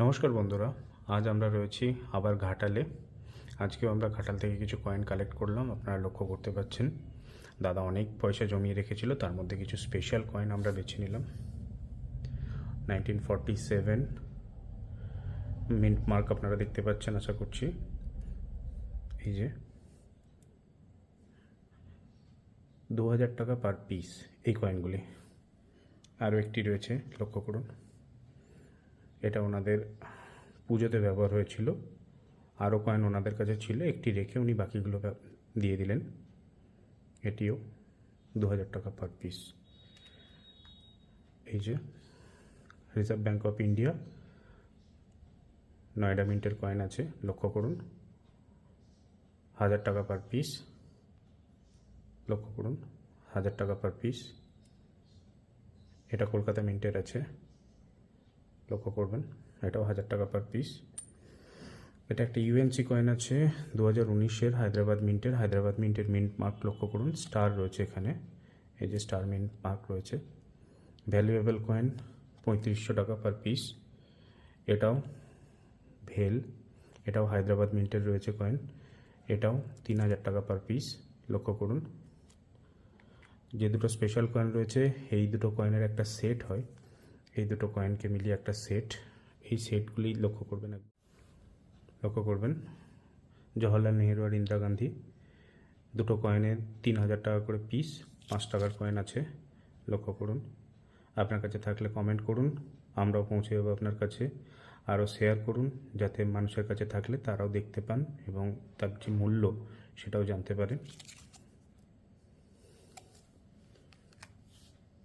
নমস্কার বন্ধুরা, আজ আমরা রয়েছি আবার ঘাটালে। আজকেও আমরা ঘাটাল থেকে কিছু কয়েন কালেক্ট করলাম, আপনারা লক্ষ্য করতে পারছেন দাদা অনেক পয়সা জমিয়ে রেখেছিল, তার মধ্যে কিছু স্পেশাল কয়েন আমরা বেছে নিলাম। Nineteen forty seven mint mark আপনারা দেখতে পাচ্ছেন, আশা করছি। এই যে, দু হাজার টাকা পার পিস এই কয়েনগুলি আরও একটি রয়েছে, লক্ষ্য করুন। এটা ওনাদের পুজোতে ব্যবহার হয়েছিল। আরও কয়েন ওনাদের কাছে ছিল, একটি রেখে উনি বাকিগুলো দিয়ে দিলেন। এটিও দু হাজার টাকা পার পিস এই যে reserve bank of India Noida মিন্টের coin আছে, লক্ষ্য করুন। হাজার টাকা পার পিস লক্ষ্য করুন, হাজার টাকা পার পিস এটা কলকাতা মিন্টের আছে। লক্ষ্য করবেন, এটাও হাজার টাকা পার পিস এটা একটা ইউএনসি কয়েন আছে দু হাজার উনিশের হায়দ্রাবাদ মিন্টের হায়দ্রাবাদ মিন্টের মিন্ট মার্ক লক্ষ্য করুন স্টার রয়েছে এখানে। এই যে স্টার মিন্ট মার্ক রয়েছে। ভ্যালুয়েবল কয়েন পঁয়ত্রিশশো টাকা পার পিস এটাও ভেল, এটাও হায়দ্রাবাদ মিন্টের রয়েছে কয়েন এটাও তিন হাজার টাকা পার পিস লক্ষ্য করুন। যে দুটো স্পেশাল কয়েন রয়েছে, এই দুটো কয়েনের একটা সেট হয়। এই দুটো কয়েনকে মিলিয়ে একটা সেট এই সেটগুলি লক্ষ্য করবেন লক্ষ্য করবেন, জওহরলাল নেহেরু আর ইন্দিরা গান্ধী দুটো কয়েনে তিন হাজার টাকা করে পিস পাঁচ টাকার কয়েন আছে, লক্ষ্য করুন। আপনার কাছে থাকলে কমেন্ট করুন, আমরাও পৌঁছে যাব আপনার কাছে। আরও শেয়ার করুন, যাতে মানুষের কাছে থাকলে তারাও দেখতে পান এবং তার যে মূল্য সেটাও জানতে পারেন।